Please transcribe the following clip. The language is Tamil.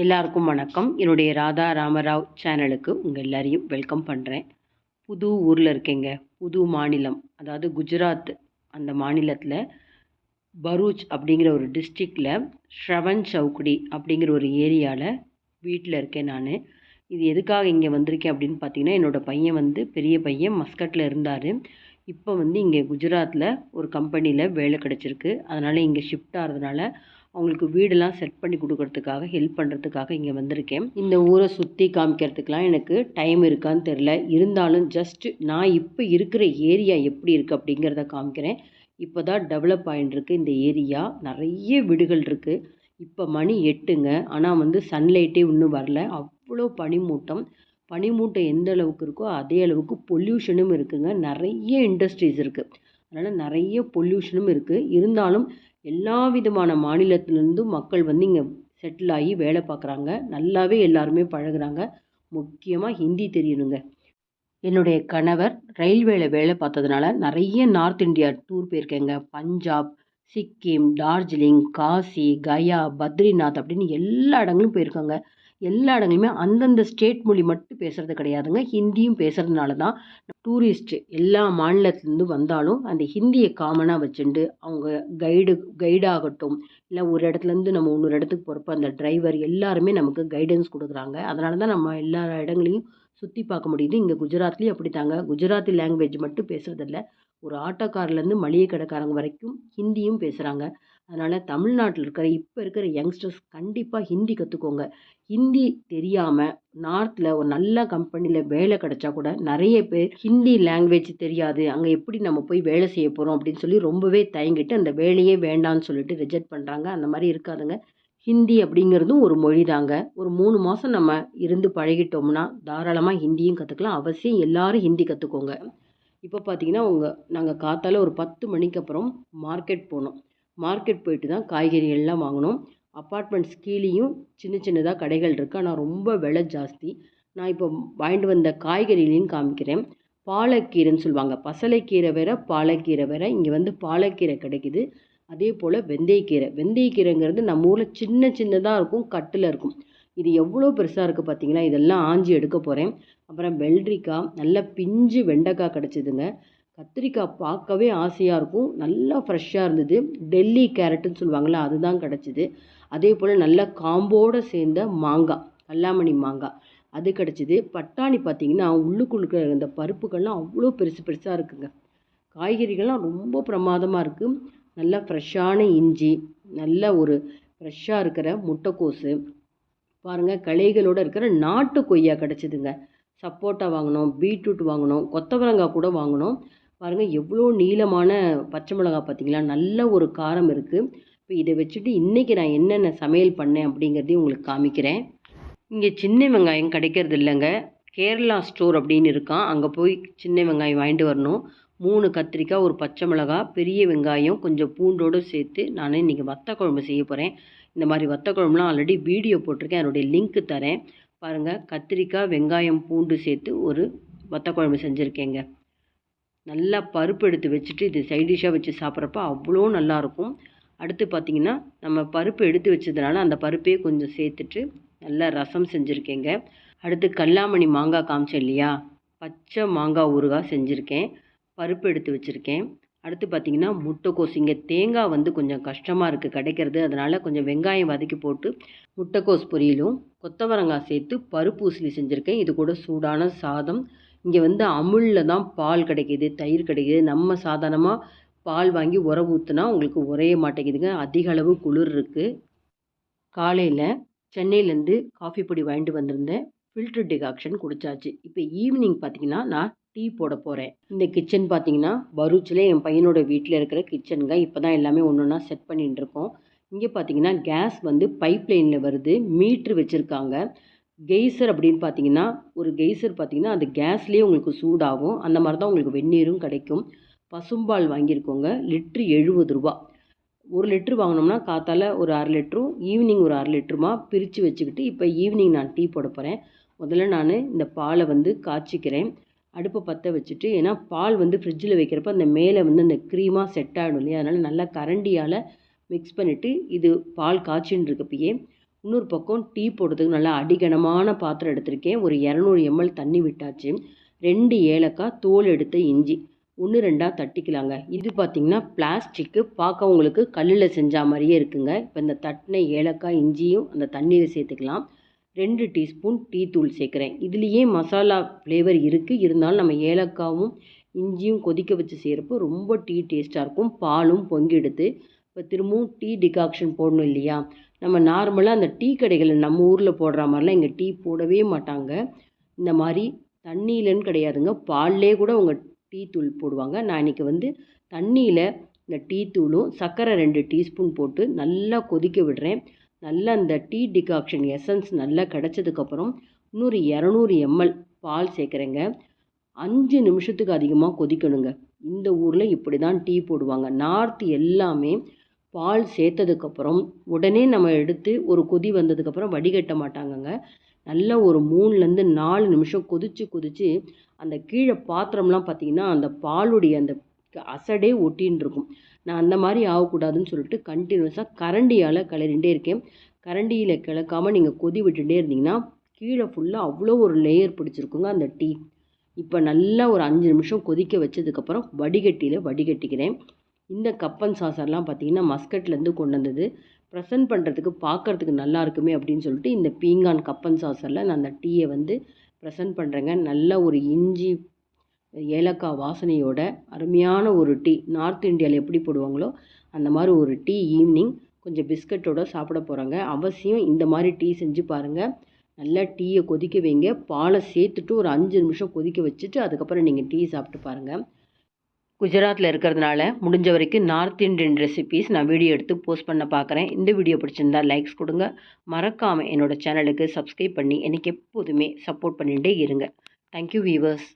எல்லாருக்கும் வணக்கம். என்னுடைய ராதா ராமராவ் சேனலுக்கு உங்கள் எல்லாரையும் வெல்கம் பண்ணுறேன் புது ஊரில் இருக்கேங்க. புது மாநிலம். அதாவது குஜராத் அந்த மாநிலத்தில் பரூச் அப்படிங்கிற ஒரு டிஸ்ட்ரிக்டில் ஷ்ரவன் சவுக்குடி அப்படிங்கிற ஒரு ஏரியாவில் வீட்டில் இருக்கேன் நான். இது எதுக்காக இங்கே வந்திருக்கேன் அப்படின்னு பார்த்தீங்கன்னா என்னோடய பையன் வந்து பெரிய பையன் மஸ்கட்டில் இருந்தார். இப்போ வந்து இங்கே குஜராத்தில் ஒரு கம்பெனியில் வேலை கிடச்சிருக்கு. அதனால் இங்கே ஷிஃப்ட் ஆகிறதுனால அவங்களுக்கு வீடெல்லாம் செட் பண்ணி கொடுக்கறதுக்காக ஹெல்ப் பண்ணுறதுக்காக இங்கே வந்திருக்கேன். இந்த ஊரை சுற்றி காமிக்கிறதுக்கெலாம் எனக்கு டைம் இருக்கான்னு தெரில இருந்தாலும் ஜஸ்ட் நான் இப்போ இருக்கிற ஏரியா எப்படி இருக்குது அப்படிங்கிறத காமிக்கிறேன். இப்போ தான் டெவலப் ஆகிட்டுருக்கு இந்த ஏரியா நிறைய வீடுகள் இருக்குது இப்போ மணி எட்டுங்க. ஆனால் வந்து சன்லைட்டே இன்னும் வரல. அவ்வளோ பனிமூட்டம். பனிமூட்டம் எந்த அளவுக்கு இருக்கோ அதே அளவுக்கு பொல்யூஷனும் இருக்குங்க. நிறைய இண்டஸ்ட்ரீஸ் இருக்குது அதனால் நிறைய பொல்யூஷனும் இருக்குது இருந்தாலும் எல்லா விதமான மாநிலத்திலேருந்தும் மக்கள் வந்து இங்கே செட்டில் ஆகி வேலை பார்க்குறாங்க. நல்லாவே எல்லாருமே பழகுறாங்க. முக்கியமாக ஹிந்தி தெரியணுங்க. என்னுடைய கணவர் ரயில்வேல வேலை பார்த்ததுனால நிறைய நார்த் இந்தியா டூர் போயிருக்கேங்க. பஞ்சாப் சிக்கிம் டார்ஜிலிங் காசி கயா பத்ரிநாத் அப்படின்னு எல்லா இடங்களும் போயிருக்காங்க. எல்லா இடங்களையுமே அந்தந்த ஸ்டேட் மொழி மட்டும் பேசுகிறது கிடையாதுங்க. ஹிந்தியும் பேசுகிறதுனால தான் டூரிஸ்ட்டு எல்லா மாநிலத்துலேருந்து வந்தாலும் அந்த ஹிந்தியை காமனாக வச்சுட்டு அவங்க கைடு கைடாகட்டும் இல்லை ஒரு இடத்துலேருந்து நம்ம இன்னொரு இடத்துக்கு போகிறப்ப அந்த டிரைவர் எல்லாருமே நமக்கு கைடன்ஸ் கொடுக்குறாங்க. அதனால தான் நம்ம எல்லா இடங்களையும் சுற்றி பார்க்க முடியுது. இங்கே குஜராத்லேயும் அப்படி தாங்க குஜராத்தி லாங்குவேஜ் மட்டும் பேசுகிறதில்ல ஒரு ஆட்டோக்கார்லேருந்து மளிகை கடைக்காரங்க வரைக்கும் ஹிந்தியும் பேசுகிறாங்க அதனால் தமிழ்நாட்டில் இருக்கிற இப்போ இருக்கிற யங்ஸ்டர்ஸ் கண்டிப்பாக ஹிந்தி கற்றுக்கோங்க ஹிந்தி தெரியாமல் நார்த்தில் ஒரு நல்ல கம்பெனியில் வேலை கிடச்சா கூட நிறைய பேர் ஹிந்தி லாங்குவேஜ் தெரியாது. அங்கே எப்படி நம்ம போய் வேலை செய்ய போகிறோம் அப்படின்னு சொல்லி ரொம்பவே தயங்கிட்டு அந்த வேலையே வேண்டான்னு சொல்லிட்டு ரிஜெக்ட் பண்ணுறாங்க அந்த மாதிரி இருக்காதுங்க. ஹிந்தி அப்படிங்கிறதும் ஒரு மொழி தாங்க. ஒரு மூணு மாதம் நம்ம இருந்து பழகிட்டோம்னா தாராளமாக ஹிந்தியும் கற்றுக்கலாம் அவசியம் எல்லாரும் ஹிந்தி கற்றுக்கோங்க இப்போ பார்த்தீங்கன்னா உங்கள் நாங்கள் காத்தால ஒரு பத்து மணிக்கு அப்புறம் மார்க்கெட் போனோம். மார்க்கெட் போயிட்டு தான் காய்கறிகள்லாம் வாங்கினோம் அப்பார்ட்மெண்ட்ஸ் கீழேயும் சின்ன சின்னதாக கடைகள் இருக்குது ஆனால் ரொம்ப விலை ஜாஸ்தி. நான் இப்போ வாங்கிட்டு வந்த காய்கறிகளையும் காமிக்கிறேன். பாலக்கீரைன்னு சொல்லுவாங்க. பசலைக்கீரை வேற பாலக்கீரை வேற. இங்கே வந்து பாலக்கீரை கிடைக்குது. அதே போல் வெந்தயக்கீரை. வெந்தயக்கீரைங்கிறது நம்ம ஊரில் சின்ன சின்னதாக இருக்கும் கட்டில் இருக்கும். இது எவ்வளோ பெருசாக இருக்குது பார்த்தீங்களா? இதெல்லாம் ஆஞ்சி எடுக்க போகிறேன் அப்புறம் வெள்ளரிக்காய் நல்ல பிஞ்சு வெண்டைக்காய் கிடச்சிதுங்க. கத்திரிக்காய் பார்க்கவே ஆசையாக இருக்கும். நல்லா ஃப்ரெஷ்ஷாக இருந்தது. டெல்லி கேரட்டுன்னு சொல்லுவாங்கள்ல அதுதான் கிடச்சிது. அதே போல் நல்ல காம்போடு சேர்ந்த மாங்காய் கல்லாமணி மாங்காய் அது கிடச்சிது. பட்டாணி பார்த்திங்கன்னா உள்ளுக்குள்ளுக்க இந்த பருப்புகள்லாம் அவ்வளோ பெருசு பெருசாக இருக்குங்க. காய்கறிகள்லாம் ரொம்ப பிரமாதமாக இருக்குது நல்லா ஃப்ரெஷ்ஷான இஞ்சி நல்ல ஒரு ஃப்ரெஷ்ஷாக இருக்கிற முட்டைக்கோஸு பாருங்கள் கிளைகளோடு இருக்கிற நாட்டு கொய்யா கிடச்சிதுங்க. சப்போட்டா வாங்கினோம் பீட்ரூட் வாங்கினோம் கொத்தவரங்காய் கூட வாங்கினோம். பாருங்கள் எவ்வளோ நீளமான பச்சை மிளகா பார்த்தீங்களா? நல்ல ஒரு காரம் இருக்குது இப்போ இதை வச்சுட்டு இன்றைக்கி நான் என்னென்ன சமையல் பண்ணேன் அப்படிங்கிறதையும் உங்களுக்கு காமிக்கிறேன். இங்கே சின்ன வெங்காயம் கிடைக்கிறது இல்லைங்க. கேரளா ஸ்டோர் அப்படின்னு இருக்கான். அங்கே போய் சின்ன வெங்காயம் வாங்கிட்டு வரணும். மூணு கத்திரிக்காய் ஒரு பச்சை மிளகா பெரிய வெங்காயம் கொஞ்சம் பூண்டோடு சேர்த்து நான் இன்றைக்கி வத்த குழம்பு செய்ய போகிறேன் இந்த மாதிரி வத்த குழம்புலாம் ஆல்ரெடி வீடியோ போட்டிருக்கேன். அதனுடைய லிங்க்கு தரேன். பாருங்கள் கத்திரிக்காய் வெங்காயம் பூண்டு சேர்த்து ஒரு வத்த குழம்பு செஞ்சுருக்கேங்க. நல்லா பருப்பு எடுத்து வச்சுட்டு இது சைடிஷ்ஷாக வச்சு சாப்பிட்றப்ப அவ்வளோ நல்லாயிருக்கும். அடுத்து பார்த்திங்கன்னா நம்ம பருப்பு எடுத்து வச்சதுனால அந்த பருப்பே கொஞ்சம் சேர்த்துட்டு நல்லா ரசம் செஞ்சுருக்கேங்க. அடுத்து கல்லாமணி மாங்காய் காமிச்சேன் இல்லையா? பச்சை மாங்காய் ஊறுகாய் செஞ்சுருக்கேன். பருப்பு எடுத்து வச்சுருக்கேன். அடுத்து பார்த்திங்கன்னா முட்டைக்கோஸ் இங்கே தேங்காய் வந்து கொஞ்சம் கஷ்டமாக இருக்குது கிடைக்கிறது. அதனால் கொஞ்சம் வெங்காயம் வதக்கி போட்டு முட்டைக்கோஸ் பொரியலும் கொத்தவரங்காய் சேர்த்து பருப்பு உசிலி செஞ்சுருக்கேன். இது கூட சூடான சாதம். இங்கே வந்து அமுலில் தான் பால் கிடைக்கிது தயிர் கிடைக்கிது. நம்ம சாதாரணமாக பால் வாங்கி உர ஊற்றுனா உங்களுக்கு உரைய மாட்டேங்குதுங்க. அதிக அளவு குளிர் இருக்குது காலையில் சென்னையிலேருந்து காஃபி பொடி வாங்கிட்டு வந்திருந்தேன். ஃபில்ட்ரு டிகாக்ஷன் குடித்தாச்சு இப்போ ஈவினிங் பார்த்தீங்கன்னா நான் டீ போட போகிறேன் இந்த கிச்சன் பார்த்தீங்கன்னா பரூச்சில் என் பையனோட வீட்டில் இருக்கிற கிச்சனுங்க இப்போ தான் எல்லாமே ஒன்று ஒன்றா செட் பண்ணிகிட்டு இருக்கோம். இங்கே பார்த்தீங்கன்னா கேஸ் வந்து பைப் லைனில் வருது. மீட்ரு வச்சுருக்காங்க. கெய்சர் அப்படின்னு பார்த்தீங்கன்னா ஒரு கெய்சர் பார்த்தீங்கன்னா அது கேஸ்லேயே உங்களுக்கு சூடாகும். அந்த மாதிரி தான் உங்களுக்கு வெந்நீரும் கிடைக்கும். பசும்பால் வாங்கியிருக்கோங்க. லிட்ரு எழுபது ரூபா. ஒரு லிட்ரு வாங்கினோம்னா காத்தால் ஒரு அரை லிட்டரும் ஈவினிங் ஒரு அரை லிட்டருமா பிரித்து வச்சுக்கிட்டு இப்போ ஈவினிங் நான் டீ போட போகிறேன் முதல்ல நான் இந்த பாலை வந்து காய்ச்சிக்கிறேன். அடுப்பை பற்ற வச்சுட்டு ஏன்னா பால் வந்து ஃப்ரிட்ஜில் வைக்கிறப்ப அந்த மேலே வந்து அந்த க்ரீமாக செட் ஆகிடும் இல்லையா? அதனால் நல்லா கரண்டியால் மிக்ஸ் பண்ணிவிட்டு இது பால் காய்ச்சின்னு இருக்கப்பயே இன்னொரு பக்கம் டீ போடுறதுக்கு நல்லா அடிகனமான பாத்திரம் எடுத்திருக்கேன். ஒரு இரநூறு எம்எல் தண்ணி விட்டாச்சு. ரெண்டு ஏலக்காய் தோல் எடுத்த இஞ்சி. ஒன்று ரெண்டாக தட்டிக்கலாங்க. இது பார்த்திங்கன்னா பிளாஸ்டிக்கு பார்க்க உங்களுக்கு கல்லில் செஞ்ச மாதிரியே இருக்குங்க. இப்போ இந்த தட்டின ஏலக்காய் இஞ்சியும் அந்த தண்ணீரை சேர்த்துக்கலாம். ரெண்டு டீஸ்பூன் டீ தூள் சேர்க்குறேன். இதுலேயே மசாலா ஃப்ளேவர் இருக்குது இருந்தாலும் நம்ம ஏலக்காவும் இஞ்சியும் கொதிக்க வச்சு செய்கிறப்போ ரொம்ப டீ டேஸ்ட்டாக இருக்கும். பாலும் பொங்கி எடுத்து இப்போ திரும்பவும் டீ டிகாக்ஷன் போடணும் இல்லையா? நம்ம நார்மலாக அந்த டீ கடைகளில் நம்ம ஊரில் போடுற மாதிரிலாம் இங்கே டீ போடவே மாட்டாங்க. இந்த மாதிரி தண்ணியிலன்னு கிடையாதுங்க. பால்லே கூட அவங்க டீ தூள் போடுவாங்க. நான் இன்றைக்கி வந்து தண்ணியில் இந்த டீ தூளும் சர்க்கரை ரெண்டு டீஸ்பூன் போட்டு நல்லா கொதிக்க விடுறேன். நல்லா அந்த டீ டிகாக்ஷன் எசன்ஸ் நல்லா கிடச்சதுக்கப்புறம் இன்னொரு இரநூறு எம்எல் பால் சேர்க்குறேங்க. அஞ்சு நிமிஷத்துக்கு அதிகமாக கொதிக்கணுங்க. இந்த ஊரில் இப்படி தான் டீ போடுவாங்க. நார்த் எல்லாமே பால் சேர்த்ததுக்கப்புறம் உடனே நம்ம எடுத்து ஒரு கொதி வந்ததுக்கப்புறம் வடிகட்ட மாட்டாங்கங்க. நல்லா ஒரு மூணுலேருந்து நாலு நிமிஷம் கொதித்து கொதித்து அந்த கீழே பாத்திரம்லாம் பார்த்திங்கன்னா அந்த பாலுடைய அந்த அசடே ஒட்டின்னு இருக்கும் நான் அந்த மாதிரி ஆகக்கூடாதுன்னு சொல்லிட்டு கண்டினியூஸாக கரண்டியால் கிளறிண்டே இருக்கேன். கரண்டியில் கிளக்காமல் நீங்கள் கொதி விட்டுட்டே இருந்தீங்கன்னா கீழே ஃபுல்லாக அவ்வளோ ஒரு லேயர் பிடிச்சிருக்குங்க அந்த டீ. இப்போ நல்லா ஒரு அஞ்சு நிமிஷம் கொதிக்க வச்சதுக்கப்புறம் வடிகட்டியில் வடிகட்டிக்கிறேன். இந்த கப்பன் சாசர்லாம் பார்த்தீங்கன்னா மஸ்கட்லேருந்து கொண்டு வந்தது. ப்ரெசன்ட் பண்ணுறதுக்கு பார்க்குறதுக்கு நல்லா இருக்குமே அப்படின்னு சொல்லிட்டு இந்த பீங்கான் கப்பன் சாசரில் நான் அந்த டீயை வந்து ப்ரெசன்ட் பண்ணுறேங்க. நல்ல ஒரு இஞ்சி ஏலக்காய் வாசனையோட அருமையான ஒரு டீ. நார்த் இந்தியாவில் எப்படி போடுவாங்களோ அந்த மாதிரி ஒரு டீ ஈவினிங் கொஞ்சம் பிஸ்கட்டோட சாப்பிட போகிறாங்க அவசியம் இந்த மாதிரி டீ செஞ்சு பாருங்கள் நல்லா டீயை கொதிக்க வைங்க. பாலை சேர்த்துட்டு ஒரு அஞ்சு நிமிஷம் கொதிக்க வச்சுட்டு அதுக்கப்புறம் நீங்கள் டீ சாப்பிட்டு பாருங்கள் குஜராத்தில் இருக்கிறதுனால முடிஞ்ச வரைக்கும் நார்த் இந்தியன் ரெசிபீஸ் நான் வீடியோ எடுத்து போஸ்ட் பண்ண பார்க்குறேன் இந்த வீடியோ பிடிச்சிருந்தா லைக்ஸ் கொடுங்க. மறக்காமல் என்னோடய சேனலுக்கு சப்ஸ்கிரைப் பண்ணி எனக்கு எப்போதுமே சப்போர்ட் பண்ணிகிட்டே இருங்க. Thank you viewers